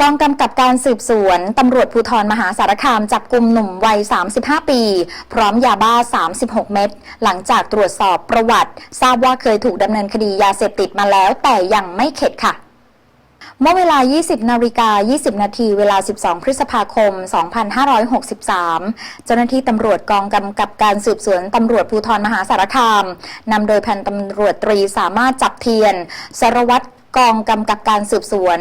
กองกำกับการสืบสวนตำรวจภูธรมหาสารคามจับกลุ่มหนุ่มวัย 35 ปี พร้อมยาบ้า 36 เม็ดหลังจากตรวจสอบประวัติ ทราบว่าเคยถูกดำเนินคดียาเสพติดมาแล้วแต่ยังไม่เข็ดค่ะเมื่อเวลา 20 นาฬิกา 20 นาที เวลา 12 พฤษภาคม 2563 เจ้าหน้าที่ตำรวจกองกำกับการสืบสวนตำรวจภูธรมหาสารคาม นำโดยพันตำรวจตรีสามารถจับเทียน สารวัตร กองกำกับการสืบสวน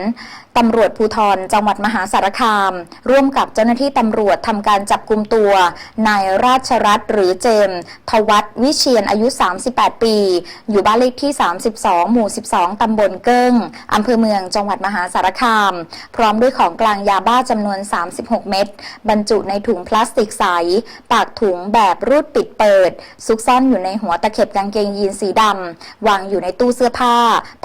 ตำรวจภูธรจังหวัดมหาสารคาม ร่วมกับเจ้าหน้าที่ตำรวจทำการจับกลุ่มตัวนายราชรัตน์หรือเจมทวัฒน์วิเชียนอายุ 38 ปี อยู่บ้านเลขที่ 32 หมู่ 12 ตำบลเกิ้งอำเภอเมืองจังหวัดมหาสารคาม พร้อมด้วยของกลางยาบ้าจำนวน 36 เม็ดบรรจุในถุงพลาสติกใส ปากถุงแบบรูดปิดเปิด ซุกซ่อนอยู่ในหัวตะเข็บกางเกงยีนสีดำวางอยู่ในตู้เสื้อผ้า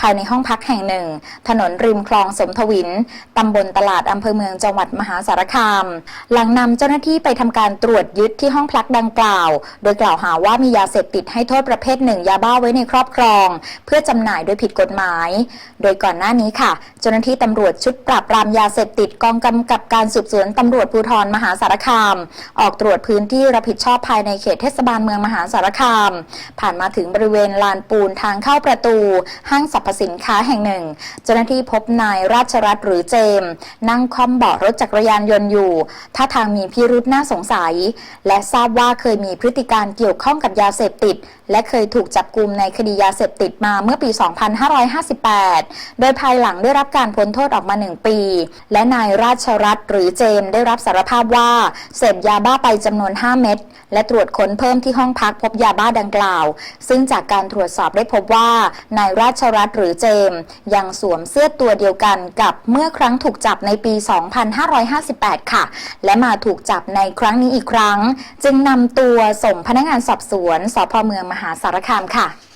ภายในห้องพักแห่งหนึ่ง ถนนริมคลองสมทวิน ตำบลตลาดอำเภอเมืองจังหวัดมหาสารคาม หลังนำเจ้าหน้าที่ไปทำการตรวจยึดที่ห้องพักดังกล่าว โดยกล่าวหาว่ามียาเสพติดให้โทษประเภทหนึ่งยาบ้าไว้ในครอบครอง เพื่อจำหน่ายโดยผิดกฎหมาย โดยก่อนหน้านี้ค่ะ เจ้าหน้าที่ตำรวจชุดปราบปรามยาเสพติดกองกำกับการสืบสวนตำรวจภูธรมหาสารคาม ออกตรวจพื้นที่รับผิดชอบภายในเขตเทศบาลเมืองมหาสารคาม ผ่านมาถึงบริเวณลานปูนทางเข้าประตู ห้างสรรพสินค้าแห่งหนึ่งเจ้าหน้าที่พบนายราชรัตน์หรือเจมส์นั่งคล่อมเบาะรถจักรยานยนต์อยู่ท่าทางมีพิรุษน่าสงสัย และทราบว่าเคยมีพฤติการเกี่ยวข้องกับยาเสพติด และเคยถูกจับกลุมในคดียาเสพติดมาเมื่อปี 2558 โดยภายหลังได้รับการพ้นโทษออกมา 1 ปี และนายราชรัตน์หรือเจมส์ได้รับสารภาพว่าเสพยาบ้าไปจำนวน 5 เม็ดและตรวจค้นเพิ่มที่ห้องพักพบยาบ้าดังกล่าว ซึ่งจากการตรวจสอบได้พบว่านายราชรัตน์หรือเจมส์ยังสวมเสื้อตัวเดียวกันกับเมื่อครั้งถูกจับในปี 2558 ค่ะ และมาถูกจับในครั้งนี้อีกครั้ง จึงนำตัวส่งพนักงานสอบสวนสพเมืองมหาสารคามค่ะ